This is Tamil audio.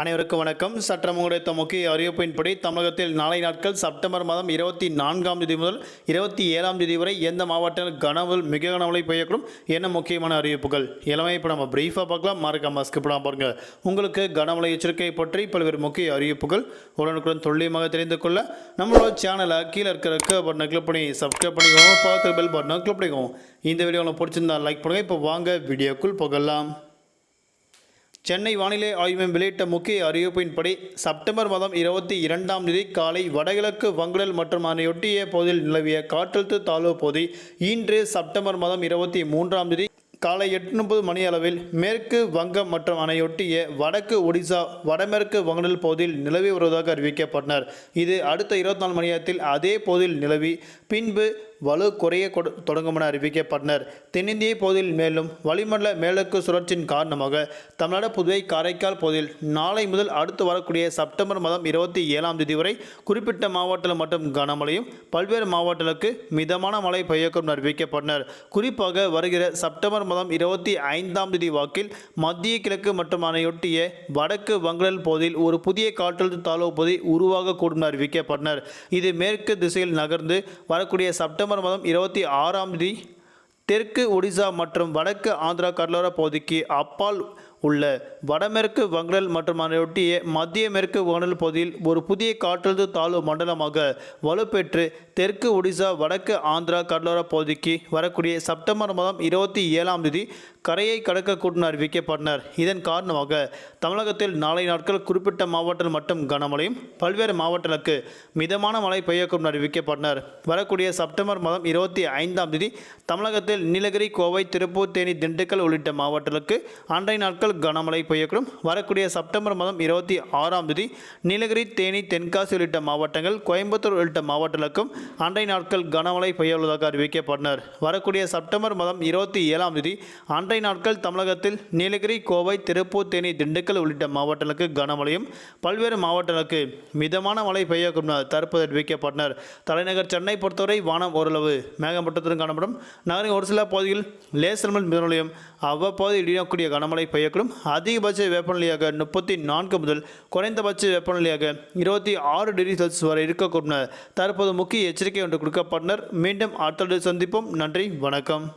அனைவருக்கும் வணக்கம். சட்டம் கிடைத்த முக்கிய அறிவிப்பின்படி தமிழகத்தில் நாளை நாட்கள் செப்டம்பர் மாதம் இருபத்தி நான்காம் தேதி முதல் இருபத்தி ஏழாம் தேதி வரை எந்த மாவட்டத்தில் கனவுள் மிக கனமழை பெய்யக்கூடும் என்ன முக்கியமான அறிவிப்புகள். எல்லாமே இப்போ நம்ம பிரீஃபாக பார்க்கலாம். மறக்காம மாஸ்க் பண்ணாம பாருங்க. உங்களுக்கு கனமழை எச்சரிக்கை பற்றி பல்வேறு முக்கிய அறிவிப்புகள் உடனுக்குடன் துல்லியமாக தெரிந்து கொள்ள நம்மளோட சேனலை கீழே இருக்கிற பட்டனை கிளிக் பண்ணி சப்ஸ்கிரைப் பண்ணிக்கோங்க. பார்த்து பெல் பட்டனை கிளிக் பண்ணிக்கோங்க. இந்த வீடியோ உங்களுக்கு பிடிச்சிருந்தா லைக் பண்ணுங்கள் இப்போ வாங்க வீடியோக்குள் போகலாம். சென்னை வானிலை ஆய்வு மையம் வெளியிட்ட முக்கிய அறிவிப்பின்படி செப்டம்பர் மாதம் இருபத்தி இரண்டாம் தேதி காலை வடகிழக்கு வங்குடல் மற்றும் அதனையொட்டிய பகுதியில் நிலவிய காற்றழுத்த தாழ்வு பகுதி இன்று செப்டம்பர் மாதம் இருபத்தி மூன்றாம் தேதி காலை எட்டு முப்பது மணி அளவில் மேற்கு வங்கம் மற்றும் அணையொட்டிய வடக்கு ஒடிசா வடமேற்கு வங்கடல் பகுதியில் நிலவி வருவதாக அறிவிக்கப்பட்டனர். இது அடுத்த இருபத்தி நாலு மணி நேரத்தில் அதே பகுதியில் நிலவி பின்பு வலு குறைய தொடங்கும் என அறிவிக்கப்பட்டனர். தென்னிந்திய பகுதியில் மேலும் வளிமண்டல மேலக்கு சுழற்சியின் காரணமாக தமிழ்நாடு புதுவை காரைக்கால் பகுதியில் நாளை முதல் அடுத்து வரக்கூடிய செப்டம்பர் மாதம் இருபத்தி ஏழாம் தேதி வரை குறிப்பிட்ட மாவட்டத்தில் மட்டும் கனமழையும் பல்வேறு மாவட்டங்களுக்கு மிதமான மழை பெய்யக்கும் என அறிவிக்கப்பட்டனர். குறிப்பாக வருகிற செப்டம்பர் மாதம் இருபத்தி ஐந்தாம் தேதி வாக்கில் மத்திய கிழக்கு மற்றும் அதனையொட்டிய வடக்கு வங்கடல் பகுதியில் ஒரு புதிய காற்றழுத்த தாழ்வு பகுதி உருவாகக்கூடும் என அறிவிக்கப்பட்டனர். இது மேற்கு திசையில் நகர்ந்து வரக்கூடிய செப்டம்பர் மாதம் இருபத்தி ஆறாம் தேதி தெற்கு ஒடிசா மற்றும் வடக்கு ஆந்திரா கடலோர பகுதிக்கு அப்பால் உள்ள வடமேற்கு வங்கடல் மற்றும் அதனையொட்டிய மத்திய மேற்கு வங்கடல் பகுதியில் ஒரு புதிய காற்றழுத்த தாழ்வு மண்டலமாக வலுப்பெற்று தெற்கு ஒடிசா வடக்கு ஆந்திரா கடலோர பகுதிக்கு வரக்கூடிய செப்டம்பர் மாதம் இருபத்தி ஏழாம் தேதி கரையை கடக்கக்கூடும் அறிவிக்கப்பட்டனர். இதன் காரணமாக தமிழகத்தில் நாளை நாட்கள் குறிப்பிட்ட மாவட்டத்தில் மட்டும் கனமழையும் பல்வேறு மாவட்டங்களுக்கு மிதமான மழை பெய்யக்கூடும் அறிவிக்கப்பட்டனர். வரக்கூடிய செப்டம்பர் மாதம் இருபத்தி ஐந்தாம் தேதி தமிழகத்தில் நீலகிரி கோவை திருப்பூர் தேனி திண்டுக்கல் உள்ளிட்ட மாவட்டங்களுக்கு அன்றைய நாட்கள் கனமழை பெய்யக்கூடும். வரக்கூடிய செப்டம்பர் மாதம் இருபத்தி ஆறாம் தேதி நீலகிரி தேனி தென்காசி உள்ளிட்ட மாவட்டங்கள் கோயம்புத்தூர் உள்ளிட்ட மாவட்டங்களுக்கும் அண்டை நாட்கள் கனமழை பெய்யுள்ளதாக அறிவிக்கப்பட்டனர். வரக்கூடிய செப்டம்பர் மாதம் இருபத்தி ஏழாம் தேதி அண்டை நாட்கள் தமிழகத்தில் நீலகிரி கோவை திருப்பூர் தேனி திண்டுக்கல் உள்ளிட்ட மாவட்டங்களுக்கு கனமழையும் பல்வேறு மாவட்டங்களுக்கு மிதமான மழை பெய்யக்கூடும் தற்போது அறிவிக்கப்பட்டனர். தலைநகர் சென்னை பொறுத்தவரை வானம் ஓரளவு மேகமூட்டத்துடன் காணப்படும். நகரின் ஒரு சில பகுதியில் லேசர் மிதமலையும் அவ்வப்போது இடியக்கூடிய கனமழை பெய்யக்கூடும். அதிகபட்ச வெப்பநிலையாக முப்பத்தி நான்கு முதல் குறைந்தபட்ச வெப்பநிலையாக இருபத்தி ஆறு டிகிரி செல்சியஸ் வரை இருக்கக்கூடும் தற்போது முக்கிய எச்சரிக்கை ஒன்று கொடுக்கப்பட்டனர். மீண்டும் அடுத்த சந்திப்போம். நன்றி. வணக்கம்.